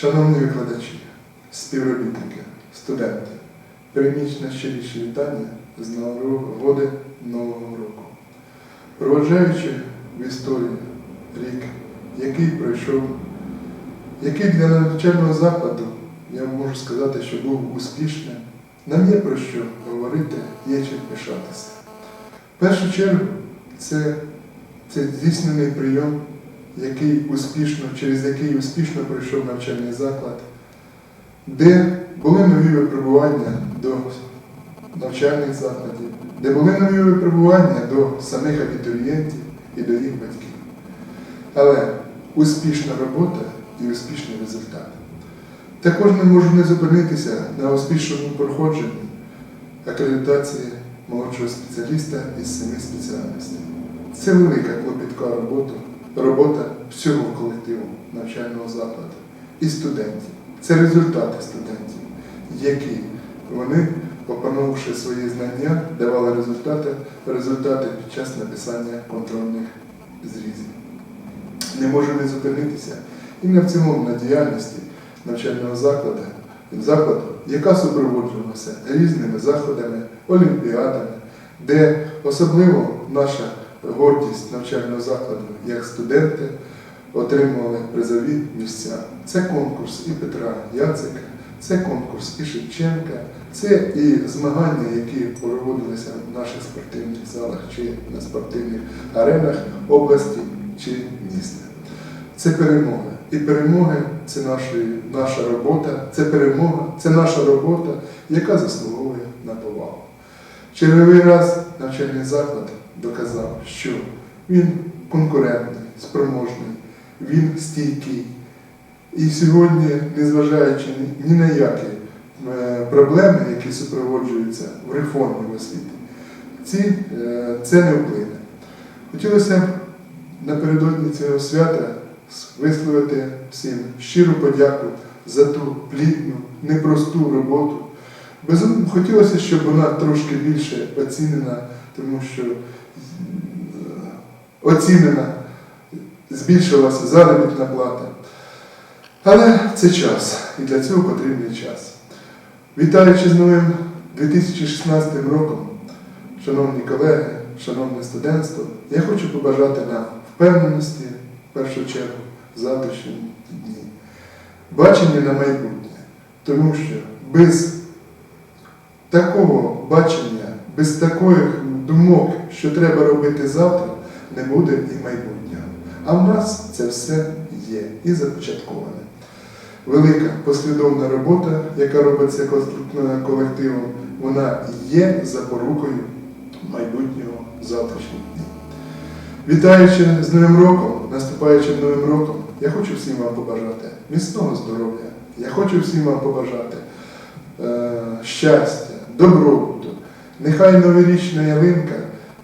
Шановні викладачі, співробітники, студенти, прийміть найщиріші вітання з нагоди Нового року. Проводжаючи в історію рік, який пройшов, який для навчального закладу, я можу сказати, що був успішним, нам є про що говорити, є чим пишатися. В першу чергу це, це здійснений прийом який успішно, через який успішно пройшов навчальний заклад, де були нові випробування до навчальних закладів, де були нові випробування до самих абітурієнтів і до їх батьків. Але успішна робота і успішний результат. Також не можу не зупинитися на успішному проходженні акредитації молодшого спеціаліста із семи спеціальностей. Це велика клопітка робота, робота всього колективу навчального закладу і студентів. Це результати студентів, які вони, опановувавши свої знання, давали результати, результати під час написання контрольних зрізів. Не можу не зупинитися і на в цілому на діяльності навчального закладу, закладу, яка супроводжувалася різними заходами, олімпіадами, де особливо наша гордість навчального закладу, як студенти, отримували призові місця. Це конкурс і Петра Яцика, це конкурс і Шевченка, це і змагання, які проводилися в наших спортивних залах чи на спортивних аренах області чи міста. Це перемога. І перемоги це наші, наша робота, це перемога, це наша робота, яка заслуговує на повагу. Черговий раз навчальний заклад доказав, що він конкурентний, спроможний, він стійкий. І сьогодні, незважаючи ні на які е, проблеми, які супроводжуються в реформі в освіті, ці, е, це не вплине. Хотілося б напередодні цього свята висловити всім щиру подяку за ту плідну, непросту роботу. Хотілося, щоб вона трошки більше оцінена, тому що оцінена, збільшилася заробітна плата. Але це час, і для цього потрібний час. Вітаючи з новим 2016 роком, шановні колеги, шановне студентство, я хочу побажати нам впевненості, в першу чергу, в завтрашньому дні, бачення на майбутнє, тому що без такого бачення, без таких думок, що треба робити завтра, не буде і майбутнього. А в нас це все є і започатковане. Велика послідовна робота, яка робиться колективом, вона є запорукою майбутнього завтрашнього дня. Вітаючи з Новим роком, наступаючим Новим роком, я хочу всім вам побажати міцного здоров'я, я хочу всім вам побажати е, щастя, добробуту. Нехай новорічна ялинка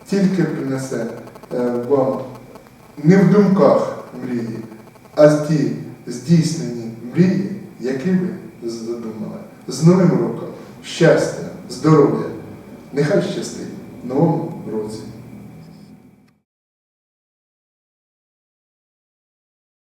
тільки принесе е, вам не в думках мрії, а ті здійснені мрії, які ви задумали. З Новим роком, щастя, здоров'я. Нехай щастить новому році.